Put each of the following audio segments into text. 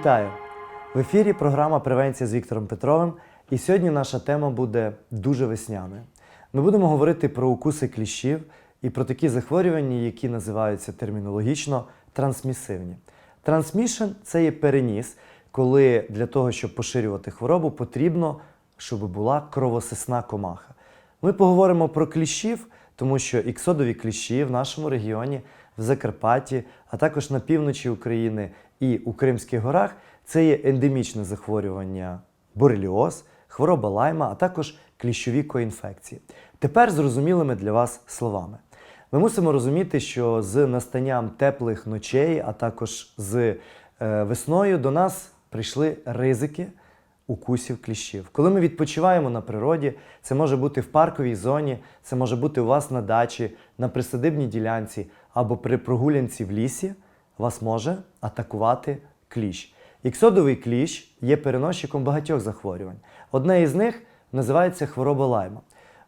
Вітаю! В ефірі програма Превенція з Віктором Петровим. І сьогодні наша тема буде дуже весняною. Ми будемо говорити про укуси кліщів і про такі захворювання, які називаються термінологічно трансмісивні. Трансмішн це є переніс, коли для того, щоб поширювати хворобу, потрібно, щоб була кровосисна комаха. Ми поговоримо про кліщів, тому що іксодові кліщі в нашому регіоні, в Закарпатті, а також на півночі України і у Кримських горах це є ендемічне захворювання бореліоз, хвороба лайма, а також кліщові коінфекції. Тепер зрозумілими для вас словами. Ми мусимо розуміти, що з настанням теплих ночей, а також з е, весною до нас прийшли ризики укусів кліщів. Коли ми відпочиваємо на природі, це може бути в парковій зоні, це може бути у вас на дачі, на присадибній ділянці або при прогулянці в лісі, вас може атакувати кліщ. Іксодовий кліщ є переносчиком багатьох захворювань. Одне із них називається хвороба лайма.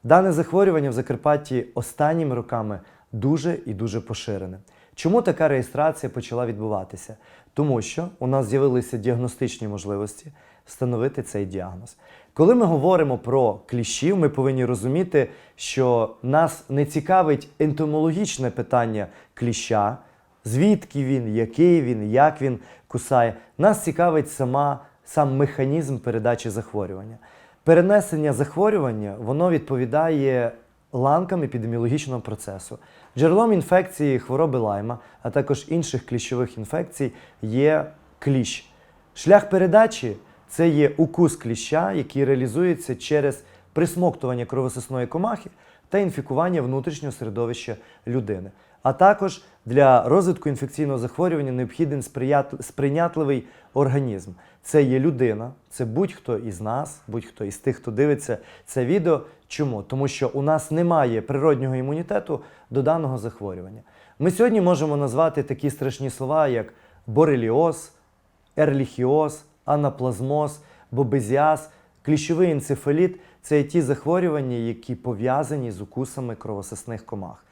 Дане захворювання в Закарпатті останніми роками дуже і дуже поширене. Чому така реєстрація почала відбуватися? Тому що у нас з'явилися діагностичні можливості встановити цей діагноз. Коли ми говоримо про кліщів, ми повинні розуміти, що нас не цікавить ентомологічне питання кліща, звідки він, який він, як він кусає. Нас цікавить сама, сам механізм передачі захворювання. Перенесення захворювання воно відповідає ланкам епідеміологічного процесу. Джерелом інфекції хвороби лайма, а також інших кліщових інфекцій є кліщ. Шлях передачі це є укус кліща, який реалізується через присмоктування кровососної комахи та інфікування внутрішнього середовища людини. А також для розвитку інфекційного захворювання необхідний сприйнятливий організм. Це є людина, це будь-хто із нас, будь-хто із тих, хто дивиться це відео. Чому? Тому що у нас немає природнього імунітету до даного захворювання. Ми сьогодні можемо назвати такі страшні слова, як бореліоз, ерліхіоз, анаплазмоз, бобезіаз, кліщовий енцефаліт це ті захворювання, які пов'язані з укусами кровососних комах.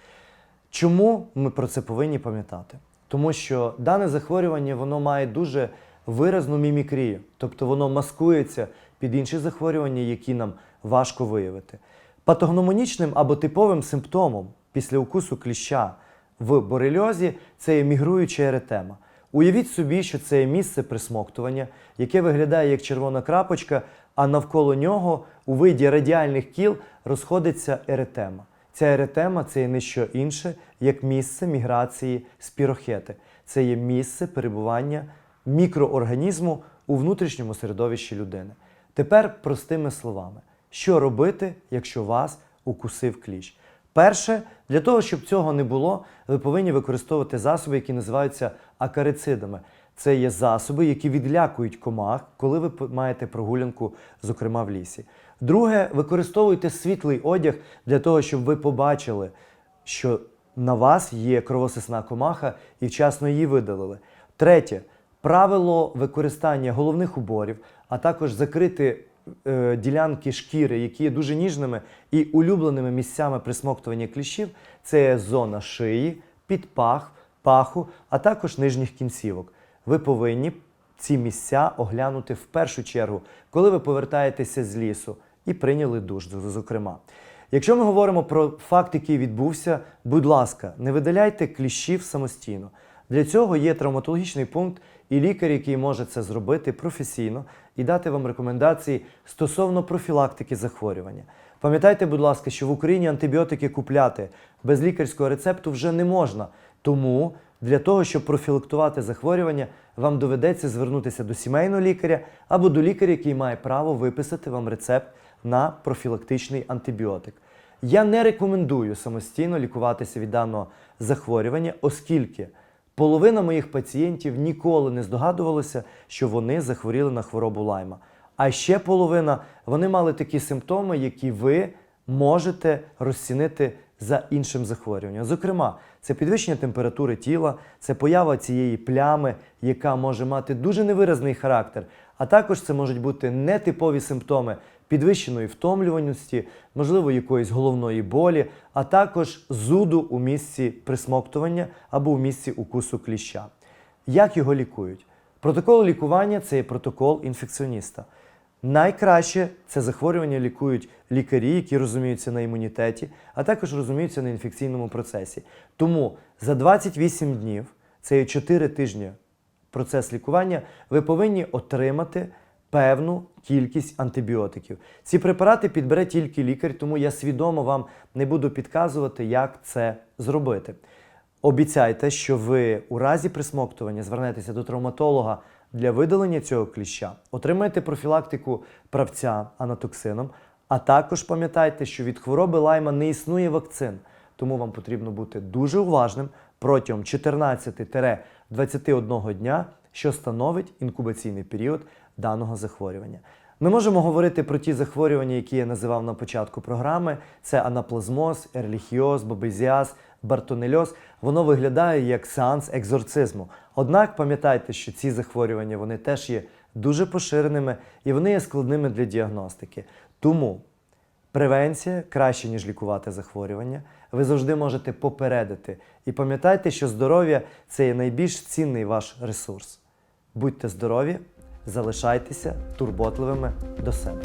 Чому ми про це повинні пам'ятати? Тому що дане захворювання воно має дуже виразну мімікрію, тобто воно маскується під інші захворювання, які нам важко виявити. Патогномонічним або типовим симптомом після укусу кліща в борельозі це є мігруюча еретема. Уявіть собі, що це є місце присмоктування, яке виглядає як червона крапочка, а навколо нього у виді радіальних кіл розходиться еретема. Ця еретема це є не що інше, як місце міграції спірохети. Це є місце перебування мікроорганізму у внутрішньому середовищі людини. Тепер простими словами, що робити, якщо вас укусив кліщ? Перше, для того, щоб цього не було, ви повинні використовувати засоби, які називаються акарицидами. Це є засоби, які відлякують комах, коли ви маєте прогулянку, зокрема в лісі. Друге, використовуйте світлий одяг для того, щоб ви побачили, що на вас є кровосисна комаха і вчасно її видалили. Третє, правило використання головних уборів, а також закрити е, ділянки шкіри, які є дуже ніжними і улюбленими місцями присмоктування кліщів, це зона шиї, підпах, паху, а також нижніх кінцівок. Ви повинні ці місця оглянути в першу чергу, коли ви повертаєтеся з лісу і прийняли душ, зокрема. Якщо ми говоримо про факт, який відбувся, будь ласка, не видаляйте кліщів самостійно. Для цього є травматологічний пункт і лікар, який може це зробити професійно і дати вам рекомендації стосовно профілактики захворювання. Пам'ятайте, будь ласка, що в Україні антибіотики купляти без лікарського рецепту вже не можна. Тому для того, щоб профілактувати захворювання, вам доведеться звернутися до сімейного лікаря або до лікаря, який має право виписати вам рецепт на профілактичний антибіотик. Я не рекомендую самостійно лікуватися від даного захворювання, оскільки половина моїх пацієнтів ніколи не здогадувалася, що вони захворіли на хворобу лайма. А ще половина вони мали такі симптоми, які ви можете розцінити за іншим захворюванням. Зокрема, це підвищення температури тіла, це поява цієї плями, яка може мати дуже невиразний характер. А також це можуть бути нетипові симптоми підвищеної втомлюваності, можливо, якоїсь головної болі, а також зуду у місці присмоктування або у місці укусу кліща. Як його лікують? Протокол лікування це є протокол інфекціоніста. Найкраще це захворювання лікують лікарі, які розуміються на імунітеті, а також розуміються на інфекційному процесі. Тому за 28 днів, це є 4 тижні процес лікування, ви повинні отримати певну кількість антибіотиків. Ці препарати підбере тільки лікар, тому я свідомо вам не буду підказувати, як це зробити. Обіцяйте, що ви у разі присмоктування звернетеся до травматолога для видалення цього кліща, отримайте профілактику правця анатоксином, а також пам'ятайте, що від хвороби лайма не існує вакцин, тому вам потрібно бути дуже уважним протягом 14-21 дня, що становить інкубаційний період даного захворювання. Ми можемо говорити про ті захворювання, які я називав на початку програми: це анаплазмоз, ерліхіоз, бабезіаз, бартонельоз. Воно виглядає як сеанс екзорцизму. Однак пам'ятайте, що ці захворювання вони теж є дуже поширеними і вони є складними для діагностики. Тому Превенція краще, ніж лікувати захворювання. Ви завжди можете попередити. І пам'ятайте, що здоров'я це є найбільш цінний ваш ресурс. Будьте здорові, залишайтеся турботливими до себе.